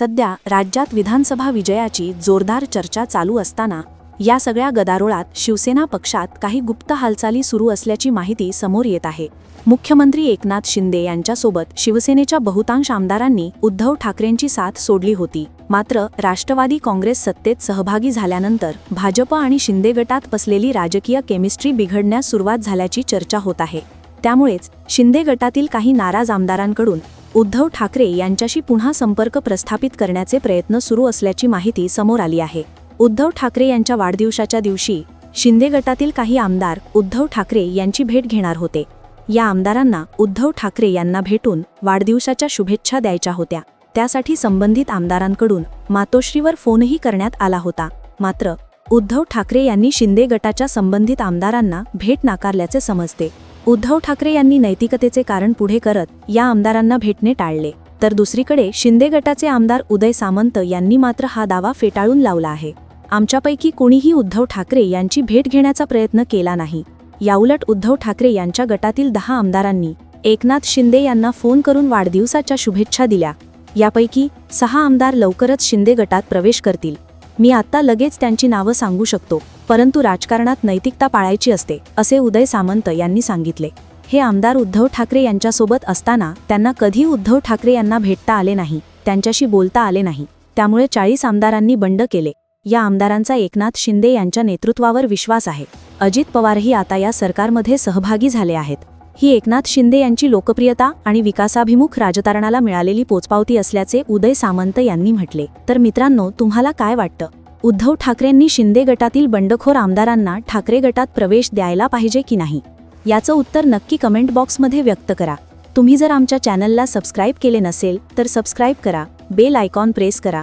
सध्या राज्यात विधानसभा विजयाची जोरदार चर्चा चालू असताना या सगळ्या गदारोळात शिवसेना पक्षात काही गुप्त हालचाली सुरू असल्याची माहिती समोर येत आहे. मुख्यमंत्री एकनाथ शिंदे यांच्यासोबत शिवसेनेच्या बहुतांश आमदारांनी उद्धव ठाकरेंची साथ सोडली होती. मात्र राष्ट्रवादी काँग्रेस सत्तेत सहभागी झाल्यानंतर भाजप आणि शिंदे गटात बसलेली राजकीय केमिस्ट्री बिघडण्यास सुरुवात झाल्याची चर्चा होत आहे. त्यामुळेच शिंदे गटातील काही नाराज आमदारांकडून उद्धव ठाकरे यांच्याशी पुन्हा संपर्क प्रस्थापित करण्याचे प्रयत्न सुरू असल्याची माहिती समोर आली आहे. उद्धव ठाकरे यांच्या वाढदिवसाच्या दिवशी शिंदे गटातील काही आमदार उद्धव ठाकरे यांची भेट घेणार होते. या आमदारांना उद्धव ठाकरे यांना भेटून वाढदिवसाच्या शुभेच्छा द्यायच्या होत्या. त्यासाठी संबंधित आमदारांकडून मातोश्रीवर फोनही करण्यात आला होता. मात्र उद्धव ठाकरे यांनी शिंदे गटाच्या संबंधित आमदारांना भेट नाकारल्याचे समजते. उद्धव ठाकरे यांनी नैतिकतेचे कारण पुढे करत या आमदारांना भेटणे टाळले. तर दुसरीकडे शिंदे गटाचे आमदार उदय सामंत यांनी मात्र हा दावा फेटाळून लावला आहे. आमच्यापैकी कोणीही उद्धव ठाकरे यांची भेट घेण्याचा प्रयत्न केला नाही. याउलट उद्धव ठाकरे यांच्या गटातील दहा आमदारांनी एकनाथ शिंदे यांना फोन करून वाढदिवसाच्या शुभेच्छा दिल्या. यापैकी सहा आमदार लवकरच शिंदे गटात प्रवेश करतील. मी आत्ता लगेच त्यांची नावं सांगू शकतो परंतु राजकारणात नैतिकता पाळायची असते असे उदय सामंत यांनी सांगितले. हे आमदार उद्धव ठाकरे यांच्यासोबत असताना त्यांना कधी उद्धव ठाकरे यांना भेटता आले नाही त्यांच्याशी बोलता आले नाही त्यामुळे चाळीस आमदारांनी बंड केले. या आमदारांचा एकनाथ शिंदे यांच्या नेतृत्वावर विश्वास आहे. अजित पवारही आता या सरकारमध्ये सहभागी झाले आहेत. ही एकनाथ शिंदे यांची लोकप्रियता आणि विकासाभिमुख राजकारणाला मिळालेली पोचपावती असल्याचे उदय सामंत यांनी म्हटले. तर मित्रांनो तुम्हाला काय वाटतं? उद्धव ठाकरेंनी शिंदे गटातील बंडखोर आमदारांना ठाकरे गटात प्रवेश द्यायला पाहिजे की नाही? याचं उत्तर नक्की कमेंट बॉक्समध्ये व्यक्त करा. तुम्ही जर आमच्या चॅनलला सबस्क्राईब केले नसेल तर सबस्क्राईब करा. बेल आयकॉन प्रेस करा.